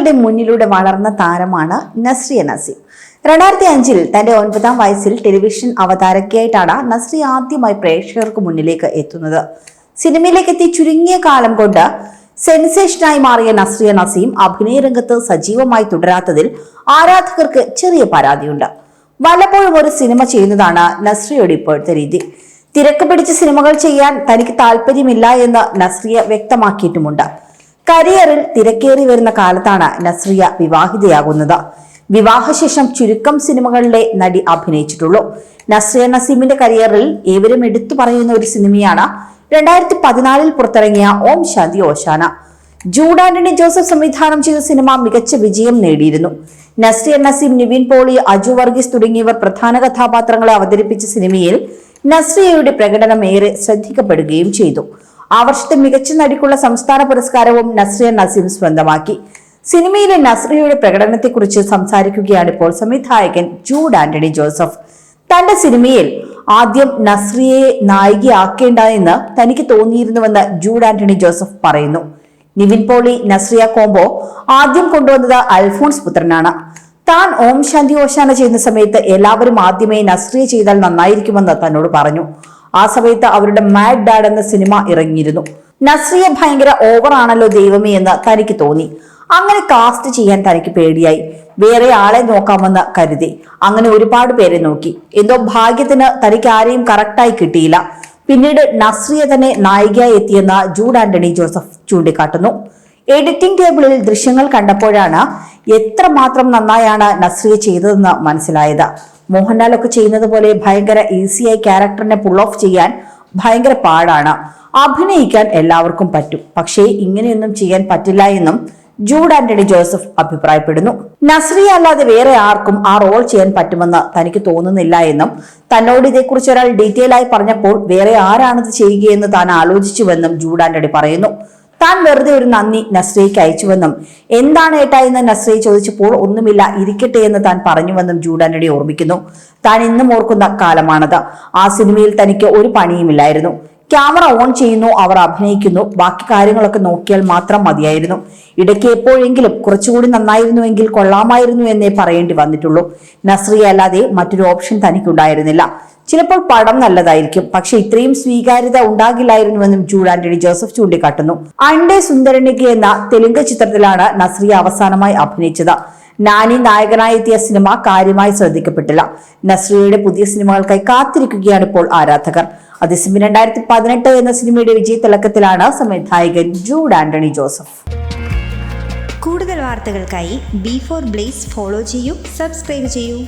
ക്യാമറകളുടെ മുന്നിലൂടെ വളർന്ന താരമാണ് നസ്രിയ നസീം. രണ്ടായിരത്തി അഞ്ചിൽ തന്റെ ഒൻപതാം വയസ്സിൽ ടെലിവിഷൻ അവതാരകയായിട്ടാണ് നസ്രി ആദ്യമായി പ്രേക്ഷകർക്ക് മുന്നിലേക്ക് എത്തുന്നത്. സിനിമയിലേക്ക് എത്തി ചുരുങ്ങിയ കാലം കൊണ്ട് സെൻസേഷനായി മാറിയ നസ്രിയ നസീം അഭിനയ രംഗത്ത് സജീവമായി തുടരാത്തതിൽ ആരാധകർക്ക് ചെറിയ പരാതിയുണ്ട്. വല്ലപ്പോഴും ഒരു സിനിമ ചെയ്യുന്നതാണ് നസ്രിയയുടെ ഇപ്പോഴത്തെ രീതി. തിരക്ക് പിടിച്ച സിനിമകൾ ചെയ്യാൻ തനിക്ക് താല്പര്യമില്ല എന്ന് നസ്രിയ വ്യക്തമാക്കിയിട്ടുമുണ്ട്. കരിയറിൽ തിരക്കേറി വരുന്ന കാലത്താണ് നസ്രിയ വിവാഹിതയാകുന്നത്. വിവാഹശേഷം ചുരുക്കം സിനിമകളിലെ നടി അഭിനയിച്ചിട്ടുള്ളൂ. നസ്രിയ നസീമിന്റെ കരിയറിൽ ഏവരും എടുത്തു പറയുന്ന ഒരു സിനിമയാണ് രണ്ടായിരത്തി പതിനാലിൽ പുറത്തിറങ്ങിയ ഓം ശാന്തി ഓശാന. ജൂഡ് ആന്റണി ജോസഫ് സംവിധാനം ചെയ്ത സിനിമ മികച്ച വിജയം നേടിയിരുന്നു. നസ്രിയ നസീം നിവിൻ പോളി അജു വർഗീസ് തുടങ്ങിയവർ പ്രധാന കഥാപാത്രങ്ങളെ അവതരിപ്പിച്ച സിനിമയിൽ നസ്രിയയുടെ പ്രകടനം ഏറെ ശ്രദ്ധിക്കപ്പെടുകയും ചെയ്തു. ആ വർഷത്തെ മികച്ച നടിക്കുള്ള സംസ്ഥാന പുരസ്കാരവും നസ്രിയ നസീം സ്വന്തമാക്കി. സിനിമയിലെ നസ്രിയയുടെ പ്രകടനത്തെക്കുറിച്ച് സംസാരിക്കുകയാണ് ഇപ്പോൾ സംവിധായകൻ ജൂഡ് ആന്റണി ജോസഫ്. തന്റെ സിനിമയിൽ ആദ്യം നസ്രിയയെ നായികയാക്കേണ്ട എന്ന് തനിക്ക് തോന്നിയിരുന്നുവെന്ന് ജൂഡ് ആന്റണി ജോസഫ് പറയുന്നു. നിവിൻ പോളി നസ്രിയ കോംബോ ആദ്യം കൊണ്ടുവന്നത് അൽഫോൺസ് പുത്രനാണ്. താൻ ഓം ശാന്തി ഓശാന ചെയ്യുന്ന സമയത്ത് എല്ലാവരും ആദ്യമേ നസ്രിയ ചെയ്താൽ നന്നായിരിക്കുമെന്ന് തന്നോട് പറഞ്ഞു. ആ സമയത്ത് അവരുടെ മാഡ് ഡാഡ് എന്ന സിനിമ ഇറങ്ങിയിരുന്നു. നസ്രിയ ഭയങ്കര ഓവർ ആണല്ലോ ദൈവമേ എന്ന് തനിക്ക് തോന്നി. അങ്ങനെ കാസ്റ്റ് ചെയ്യാൻ തനിക്ക് പേടിയായി. വേറെ ആളെ നോക്കാമെന്ന് കരുതി. അങ്ങനെ ഒരുപാട് പേരെ നോക്കി. എന്തോ ഭാഗ്യത്തിന് തനിക്ക് ആരെയും കറക്റ്റായി കിട്ടിയില്ല. പിന്നീട് നസ്രിയ തന്നെ നായികയായി എത്തിയെന്ന് ജൂഡ് ആന്റണി ജോസഫ് ചൂണ്ടിക്കാട്ടുന്നു. എഡിറ്റിംഗ് ടേബിളിൽ ദൃശ്യങ്ങൾ കണ്ടപ്പോഴാണ് എത്രമാത്രം നന്നായാണ് നസ്രിയ ചെയ്തതെന്ന് മനസ്സിലായത്. മോഹൻലാലൊക്കെ ചെയ്യുന്നത് പോലെ ഭയങ്കര ഈസിയായി ക്യാരക്ടറിനെ പുൾ ഓഫ് ചെയ്യാൻ ഭയങ്കര പാടാണ്. അഭിനയിക്കാൻ എല്ലാവർക്കും പറ്റും. പക്ഷേ ഇങ്ങനെയൊന്നും ചെയ്യാൻ പറ്റില്ല എന്നും ജൂഡ് ആന്റണി ജോസഫ് അഭിപ്രായപ്പെടുന്നു. നസ്രിയ അല്ലാതെ വേറെ ആർക്കും ആ റോൾ ചെയ്യാൻ പറ്റുമെന്ന് തനിക്ക് തോന്നുന്നില്ല എന്നും തന്നോട് ഇതേക്കുറിച്ച് ഒരാൾ ഡീറ്റെയിൽ ആയി പറഞ്ഞപ്പോൾ വേറെ ആരാണിത് ചെയ്യുകയെന്ന് താൻ ആലോചിച്ചുവെന്നും ജൂഡ് ആന്റണി പറയുന്നു. താൻ വെറുതെ ഒരു നന്ദി നസ്രയ്ക്ക് അയച്ചുവെന്നും എന്താണ് ഏട്ടാ എന്ന് നസ്രയ് ചോദിച്ചപ്പോൾ ഒന്നുമില്ല ഇരിക്കട്ടെ എന്ന് താൻ പറഞ്ഞുവെന്നും ജൂഡാനടി ഓർമ്മിക്കുന്നു. താൻ ഇന്നും ഓർക്കുന്ന കാലമാണത്. ആ സിനിമയിൽ തനിക്ക് ഒരു പണിയുമില്ലായിരുന്നു. ക്യാമറ ഓൺ ചെയ്യുന്നു അവർ അഭിനയിക്കുന്നു. ബാക്കി കാര്യങ്ങളൊക്കെ നോക്കിയാൽ മാത്രം മതിയായിരുന്നു. ഇടയ്ക്ക് എപ്പോഴെങ്കിലും കുറച്ചുകൂടി നന്നായിരുന്നുവെങ്കിൽ കൊള്ളാമായിരുന്നു എന്നേ പറയേണ്ടി വന്നിട്ടുള്ളൂ. നസ്രിയ അല്ലാതെ മറ്റൊരു ഓപ്ഷൻ തനിക്കുണ്ടായിരുന്നില്ല. ചിലപ്പോൾ പടം നല്ലതായിരിക്കും പക്ഷെ ഇത്രയും സ്വീകാര്യത ഉണ്ടാകില്ലായിരുന്നുവെന്നും ജൂഡ് ആന്റണി ജോസഫ് ചൂണ്ടിക്കാട്ടുന്നു. അണ്ടേ സുന്ദരണിക എന്ന തെലുങ്ക് ചിത്രത്തിലാണ് നസ്രിയ അവസാനമായി അഭിനയിച്ചത്. നാനി നായകനായി എത്തിയ സിനിമ കാര്യമായി ശ്രദ്ധിക്കപ്പെട്ടില്ല. നസ്രിയയുടെ പുതിയ സിനിമകൾക്കായി കാത്തിരിക്കുകയാണ് ഇപ്പോൾ ആരാധകർ. അതേസമയം രണ്ടായിരത്തി പതിനെട്ട് എന്ന സിനിമയുടെ വിജയത്തിളക്കത്തിലാണ് സംവിധായകൻ ജൂഡ് ആന്റണി ജോസഫ്. കൂടുതൽ വാർത്തകൾക്കായി ബി ഫോർ ബ്ലേസ് ഫോളോ ചെയ്യൂ സബ്സ്ക്രൈബ് ചെയ്യൂ.